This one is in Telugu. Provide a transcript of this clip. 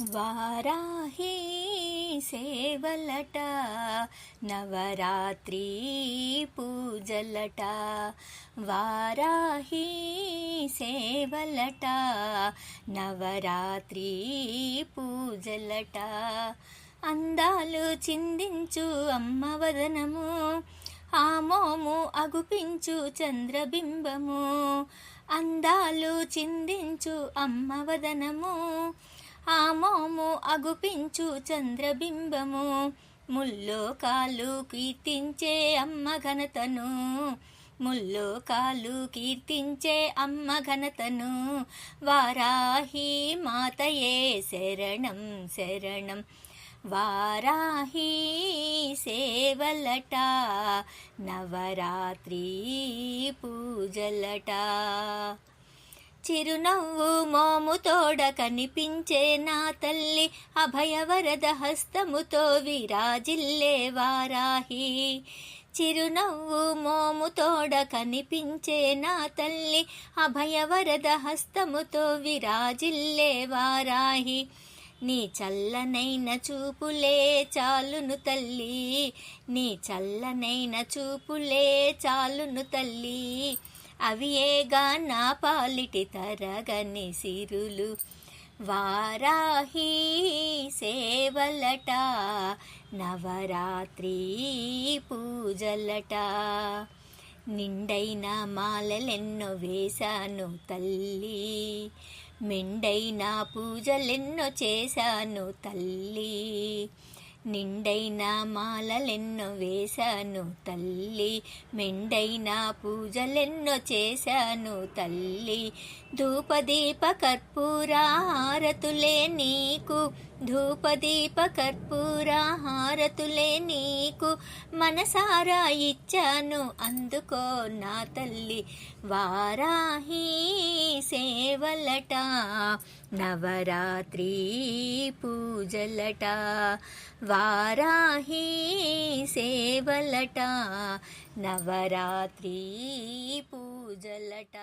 వారాహి సేవలట నవరాత్రి పూజలట. వారాహి సేవలట నవరాత్రి పూజలట. అందాలు చిందించు అమ్మవదనము ఆమోము అగుపించు చంద్రబింబము. అందాలు చిందించు ఆ ఆమోము అగుపించు చంద్రబింబము. ముల్లోకాలు కీర్తించే అమ్మ ఘనతను. ముల్లోకాలు కీర్తించే అమ్మ ఘనతను. వారాహి మాతయే శరణం శరణం. వారాహి సేవలట నవరాత్రి పూజలట. చిరునవ్వు మోముతోడ కనిపించే నా తల్లి అభయవరద హస్తముతో విరాజిల్లే వారాహి. చిరునవ్వు మోముతోడ కనిపించే నా తల్లి అభయవరద హస్తముతో విరాజిల్లే వారాహి. నీ చల్లనైన చూపులే చాలును తల్లి నీ చల్లనైన చూపులే చాలును తల్లి. అవి ఏగా నా పాలిటి తరగని సిరులు. వారాహి సేవలట నవరాత్రి పూజలట. నిండైన మాలలెన్నో వేశాను తల్లి. మెండైన పూజలెన్నో చేశాను తల్లి. నిండైన మాలలెన్నో వేశాను తల్లి మెండైన పూజలెన్నో చేశాను తల్లి. ధూపదీప కర్పూర హారతులే నీకు ధూపదీప కర్పూర హారతులే నీకు మనసారా ఇచ్చాను. అందుకో నా తల్లి వారాహి సేవలట నవరాత్రి పూజలట వారాహి సేవలట నవరాత్రి పూజలట.